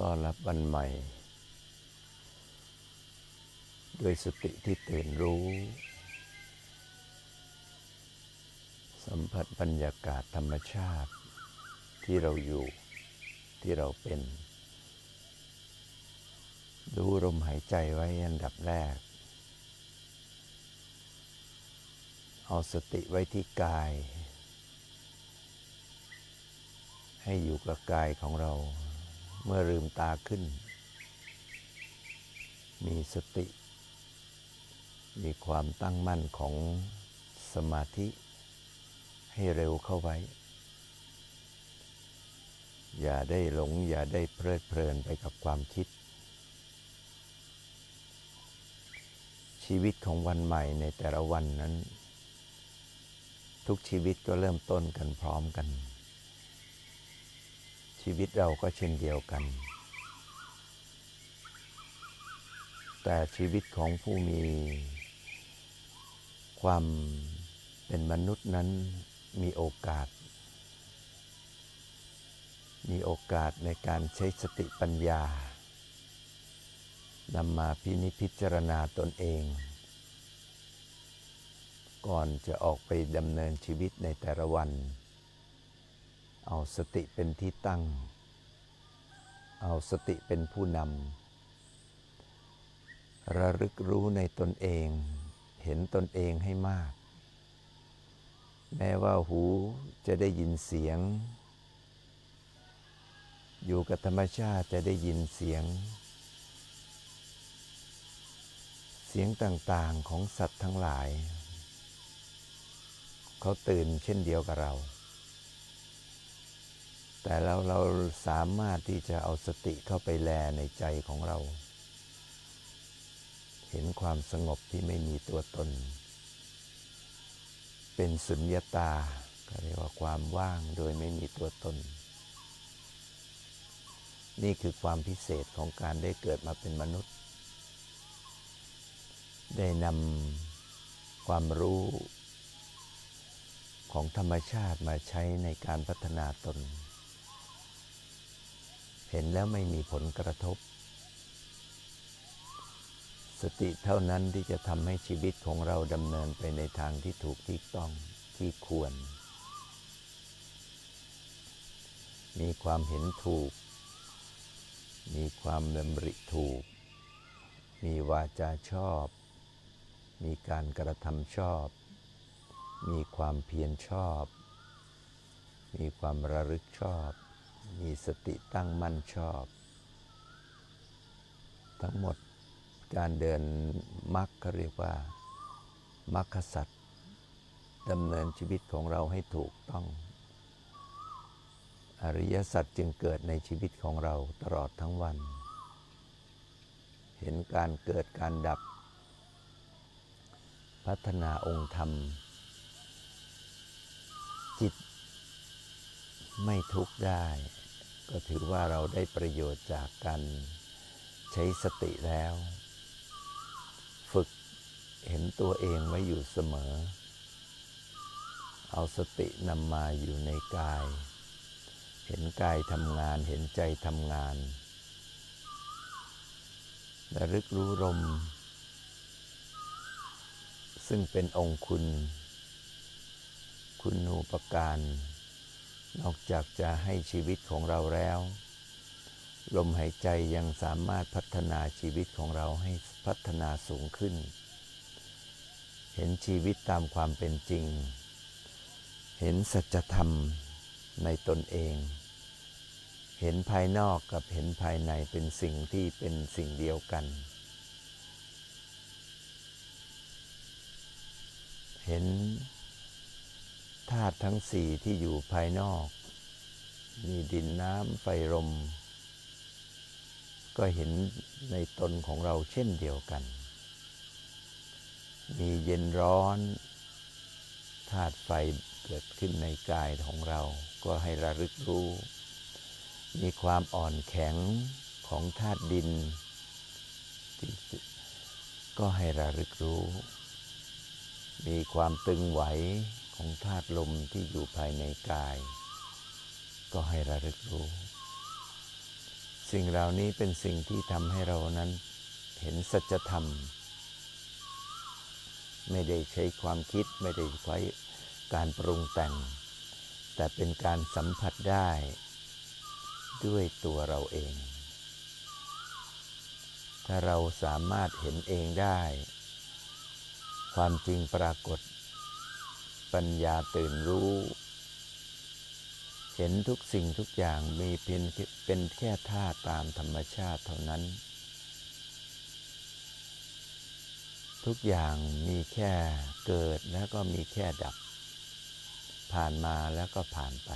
ต้อนรับวันใหม่ ด้วยสติที่ตื่นรู้ สัมผัสบรรยากาศธรรมชาติ ที่เราอยู่ที่เราเป็น ดูลมหายใจไว้อันดับแรก เอาสติไว้ที่กายให้อยู่กับกายของเรา เมื่อลืมตาขึ้น มีสติ มีความตั้งมั่นของสมาธิ ให้เร็วเข้าไว้ อย่าได้หลง อย่าได้เพลิดเพลินไปกับความคิด ชีวิตของวันใหม่ในแต่ละวันนั้น ทุกชีวิตก็เริ่มต้นกันพร้อมกัน ชีวิตเราก็เช่นเดียวกัน แต่ชีวิตของผู้มี ความเป็นมนุษย์นั้นมีโอกาส มีโอกาสในการใช้สติปัญญานำมาพินิจพิจารณาตนเอง ก่อนจะออกไปดำเนินชีวิตในแต่ละวัน เอาสติเป็นที่ตั้ง เอาสติเป็นผู้นำ ระลึกรู้ในตนเอง เห็นตนเองให้มาก แม้ว่าหูจะได้ยินเสียง อยู่กับธรรมชาติจะได้ยินเสียง เสียงต่างๆของสัตว์ทั้งหลาย เขาตื่นเช่นเดียวกับเรา แต่เราเราสามารถที่จะเอาสติเข้าไปแลในใจของเรา เห็นความสงบที่ไม่มีตัวตน เป็นสุญญตาก็เรียกว่าความว่างโดยไม่มีตัวตน นี่คือความพิเศษของการได้เกิดมาเป็นมนุษย์ ได้นำความรู้ของธรรมชาติมาใช้ในการพัฒนาตน เห็นแล้วไม่มีผลกระทบ สติเท่านั้นที่จะทำให้ชีวิตของเราดำเนินไปในทางที่ถูกที่ต้องที่ควร มีความเห็นถูก มีความดำริถูก มีวาจาชอบ มีการกระทำชอบ มีความเพียรชอบ มีความระลึกชอบ มีสติตั้งมั่นชอบ ทั้งหมดการเดินมรรคเขาเรียกว่ามรรคสัตว์ดำเนินชีวิตของเราให้ถูกต้อง อริยสัจจึงเกิดในชีวิตของเราตลอดทั้งวัน เห็นการเกิดการดับ พัฒนาองค์ธรรม จิต ไม่ทุกข์ได้ ก็ถือว่าเราได้ประโยชน์จากการใช้สติแล้ว ฝึกเห็นตัวเองไว้อยู่เสมอ เอาสตินำมาอยู่ในกาย เห็นกายทำงานเห็นใจทำงานระลึกรู้ลมซึ่งเป็นองค์คุณ คุณูปการ นอกจากจะให้ชีวิตของเราแล้ว ลมหายใจยังสามารถพัฒนาชีวิตของเราให้พัฒนาสูงขึ้น เห็นชีวิตตามความเป็นจริง เห็นสัจธรรมในตนเอง เห็นภายนอกกับเห็นภายในเป็นสิ่งที่เป็นสิ่งเดียวกัน เห็น ธาตุทั้งสี่ที่อยู่ภายนอก มีดินน้ำไฟลมก็เห็นในตนของเราเช่นเดียวกัน มีเย็นร้อนธาตุไฟเกิดขึ้นในกายของเรา ก็ให้ระลึกรู้ มีความอ่อนแข็งของธาตุดิน ก็ให้ระลึกรู้ มีความตึงไหว ของธาตุลมที่อยู่ภายในกาย ก็ให้ระลึกรู้ สิ่งเหล่านี้เป็นสิ่งที่ทำให้เรานั้นเห็นสัจธรรม ไม่ได้ใช้ความคิดไม่ได้ใช้การปรุงแต่ง แต่เป็นการสัมผัสได้ด้วยตัวเราเอง ถ้าเราสามารถเห็นเองได้ ความจริงปรากฏ ปัญญาตื่นรู้ เห็นทุกสิ่งทุกอย่างมีเพียงเป็นแค่ท่าตามธรรมชาติเท่านั้น ทุกอย่างมีแค่เกิดแล้วก็มีแค่ดับ ผ่านมาแล้วก็ผ่านไป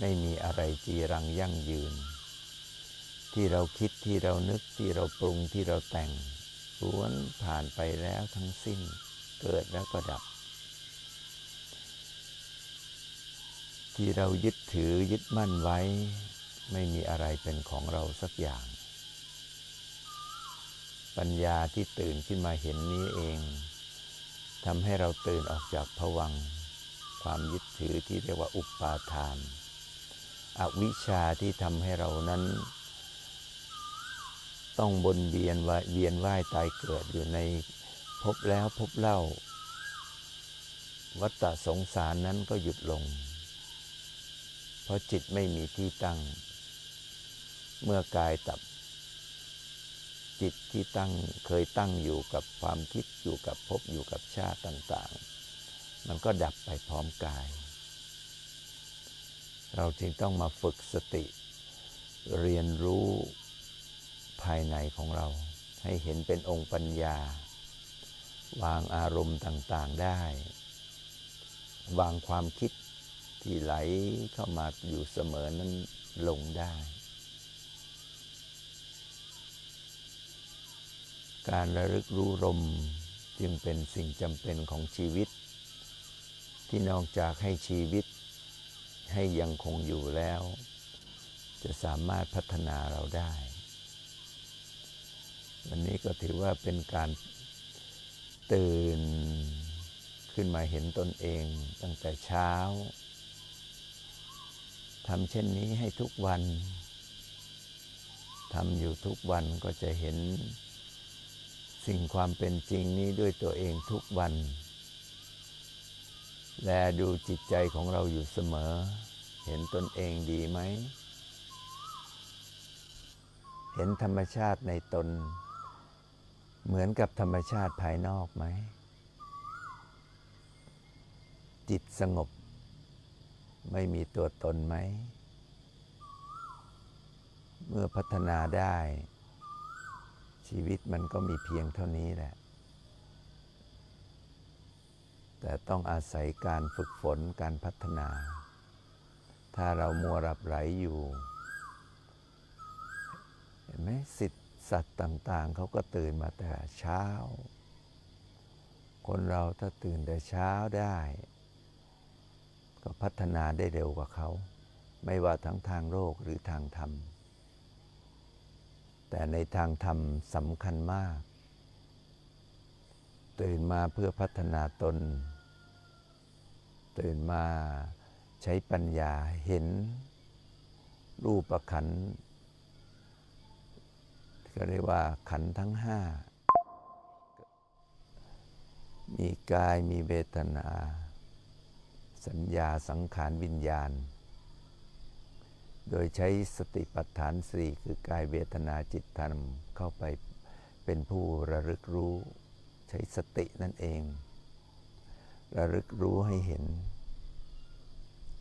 ไม่มีอะไรจีรังยั่งยืน ที่เราคิดที่เรานึกที่เราปรุงที่เราแต่งล้วนผ่านไปแล้วทั้งสิ้นเกิดแล้วก็ดับ ที่เรายึดถือยึดมั่นไว้ ไม่มีอะไรเป็นของเราสักอย่าง ปัญญาที่ตื่นขึ้นมาเห็นนี้เองทำให้เราตื่นออกจากผวัง ความยึดถือที่เรียกว่าอุปาทาน อวิชชาที่ทำให้เรานั้น ต้องบนเวียนว่าเวียนว่ายตายเกิดอยู่ในพบแล้วพบเล่า วัฏสงสารนั้นก็หยุดลง เพราะจิตไม่มีที่ตั้ง เมื่อกายตับ จิตที่ตั้งเคยตั้งอยู่กับความคิดอยู่กับภพอยู่กับชาติต่าง ๆ มันก็ดับไปพร้อมกาย เราจึงต้องมาฝึกสติ เรียนรู้ภายในของเรา ให้เห็นเป็นองค์ปัญญา วางอารมณ์ต่าง ๆ ได้ วางความคิด ที่ไหลเข้ามาอยู่เสมอนั้นลงได้ การระลึกรู้ลมจึงเป็นสิ่งจำเป็นของชีวิต ที่นอกจากให้ชีวิตให้ยังคงอยู่แล้ว จะสามารถพัฒนาเราได้ วันนี้ก็ถือว่าเป็นการตื่นขึ้นมาเห็นตนเองตั้งแต่เช้า ทำเช่นนี้ให้ทุกวันทำอยู่ทุกวันก็จะเห็น สิ่งความเป็นจริงนี้ด้วยตัวเองทุกวัน แลดูจิตใจของเราอยู่เสมอ เห็นตนเองดีไหม เห็นธรรมชาติในตน เหมือนกับธรรมชาติภายนอกไหม จิตสงบ ไม่มีตัวตนไหม เมื่อพัฒนาได้ ชีวิตมันก็มีเพียงเท่านี้แหละ แต่ต้องอาศัยการฝึกฝนการพัฒนา ถ้าเรามัวรับไหลอยู่ เห็นไหมสิทธิสัตว์ต่างๆ เขาก็ตื่นมาแต่เช้า คนเราถ้าตื่นแต่เช้าได้ ก็พัฒนาได้เร็วกว่าเขา ไม่ว่าทั้งทางโลกหรือทางธรรม แต่ในทางธรรมสำคัญมาก ตื่นมาเพื่อพัฒนาตน ตื่นมาใช้ปัญญาเห็นรูปขันก็เรียกว่าขันทั้งห้า มีกายมีเวทนา สัญญาสังขารวิญญาณ โดยใช้สติปัฏฐานสี่คือกายเวทนาจิตธรรมเข้าไปเป็นผู้ระลึกรู้ใช้สตินั่นเอง ระลึกรู้ให้เห็น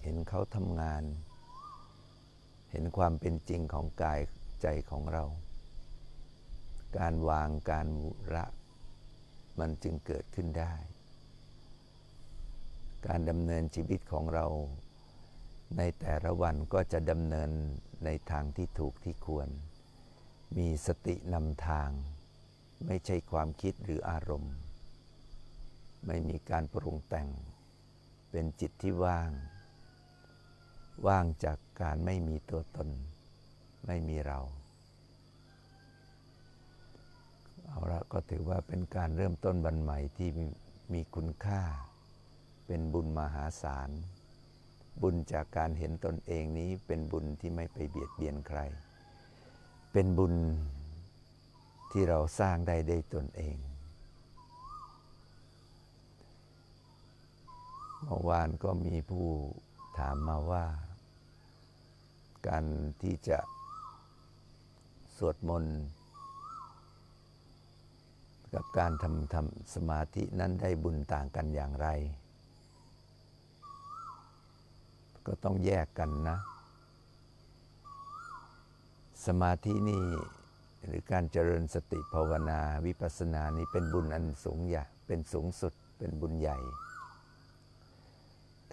เห็นเขาทำงาน เห็นความเป็นจริงของกายใจของเรา การวางการละมันจึงเกิดขึ้นได้ การดำเนินชีวิตของเรา ในแต่ละวันก็จะดำเนินในทางที่ถูกที่ควร มีสตินำทาง ไม่ใช่ความคิดหรืออารมณ์ ไม่มีการปรุงแต่ง เป็นจิตที่ว่าง ว่างจากการไม่มีตัวตน ไม่มีเรา เอาละก็ถือว่าเป็นการเริ่มต้นวันใหม่ที่มีมีคุณค่า เป็นบุญมหาศาล บุญจากการเห็นตนเองนี้เป็นบุญที่ไม่ไปเบียดเบียนใคร เป็นบุญที่เราสร้างได้ด้วยตนเอง เมื่อวานก็มีผู้ถามมาว่า การที่จะสวดมนต์กับการทำทำสมาธินั้นได้บุญต่างกันอย่างไร ก็ต้องแยกกันนะ สมาธินี่หรือการเจริญสติภาวนาวิปัสสนานี่เป็นบุญอันสูงใหญ่เป็นสูงสุดเป็นบุญใหญ่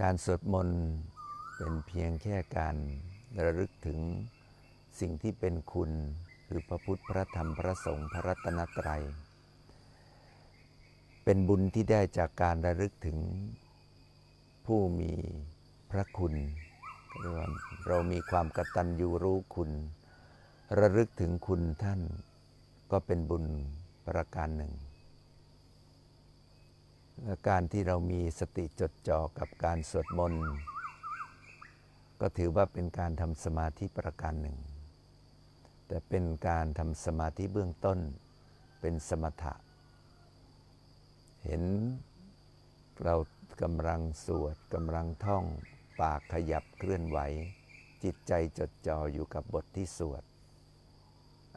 การสวดมนต์เป็นเพียงแค่การระลึกถึงสิ่งที่เป็นคุณคือพระพุทธพระธรรมพระสงฆ์พระรัตนตรัย เป็นบุญที่ได้จากการระลึกถึงผู้มี พระคุณเรียกว่าเรามีความกตัญญูรู้คุณ ระลึกถึงคุณท่านก็เป็นบุญประการหนึ่ง การที่เรามีสติจดจ่อกับการสวดมนต์ก็ถือว่าเป็นการทำสมาธิประการหนึ่ง แต่เป็นการทำสมาธิเบื้องต้นเป็นสมถะ เห็นเรากำลังสวดกำลังท่อง ปากขยับเคลื่อนไหว จิตใจจดจ่ออยู่กับบทที่สวด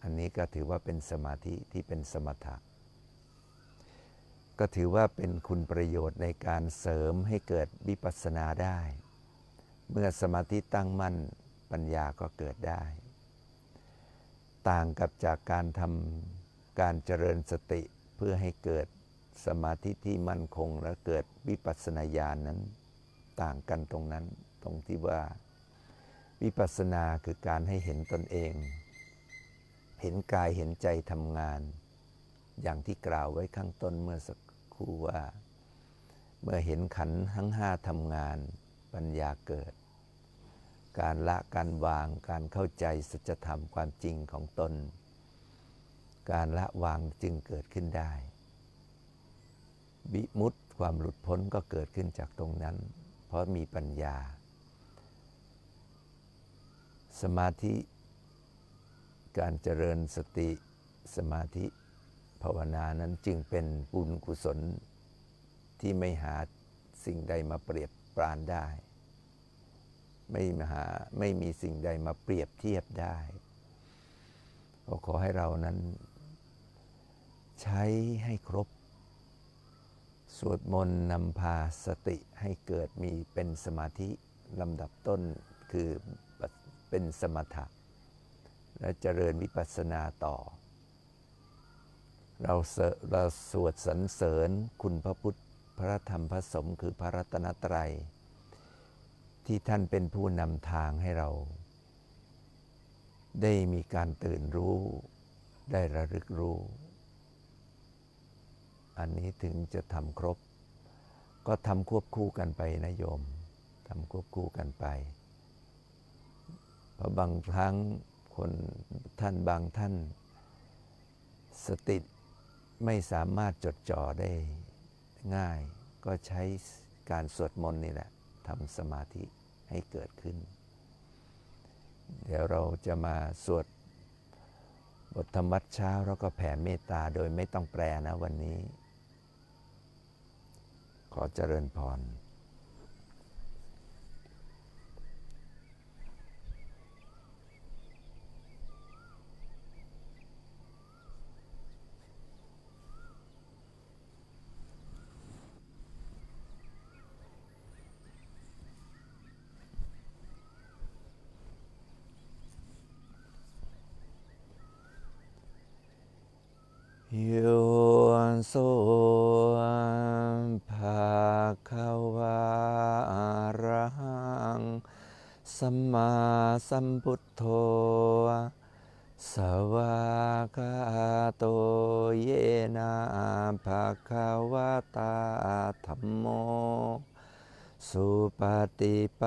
อันนี้ก็ถือว่าเป็นสมาธิที่เป็นสมถะ ก็ถือว่าเป็นคุณประโยชน์ในการเสริมให้เกิดวิปัสสนาได้ เมื่อสมาธิตั้งมั่นปัญญาก็เกิดได้ ต่างกับจากการทำการเจริญสติเพื่อให้เกิดสมาธิที่มั่นคงและเกิดวิปัสสนาญาณนนั้น ต่างกันตรงนั้นตรงที่ว่า วิปัสสนาคือการให้เห็นตนเอง เห็นกายเห็นใจทำงาน อย่างที่กล่าวไว้ข้างต้นเมื่อสักครู่ว่า เมื่อเห็นขันทั้งห้าทำงาน ปัญญาเกิด การละการวางการเข้าใจสัจธรรมความจริงของตน การละวางจึงเกิดขึ้นได้บิมุตความหลุดพ้นก็เกิดขึ้นจากตรงนั้น ราะมีปัญญา สมาธิการเจริญสติสมาธิภาวนานั้นจึงเป็นบุญกุศลที่ไม่หาสิ่งใดมาเปรียบปรานได้ ไม่หาไม่มีสิ่งใดมาเปรียบเทียบได้ก็ขอให้เรานั้น ใช้ให้ครบ สวดมนต์นำพาสติให้เกิดมีเป็นสมาธิลำดับต้นคือเป็นสมถะ และเจริญวิปัสสนาต่อ เราเเราสวดสรรเสริญคุณพระพุทธพระธรรมพระสงฆ์คือพระรัตนตรัย ที่ท่านเป็นผู้นำทางให้เรา ได้มีการตื่นรู้ ได้ระลึกรู้ อันนี้ถึงจะทำครบ ก็ทำควบคู่กันไปนะโยมทำควบคู่กันไป เพราะบางครั้งคนท่านบางท่าน สติไม่สามารถจดจ่อได้ง่าย ก็ใช้การสวดมนต์นี่แหละทำสมาธิให้เกิดขึ้น เดี๋ยวเราจะมาสวดบทธรรมวัดเช้าแล้วก็แผ่เมตตาโดยไม่ต้องแปลนะวันนี้ ขอเจริญพร โยนโสภาควาอะระหัง สัมมาสัมพุทโธ สวากาโตเยนะภาควตาธรรมโม สุปฏิป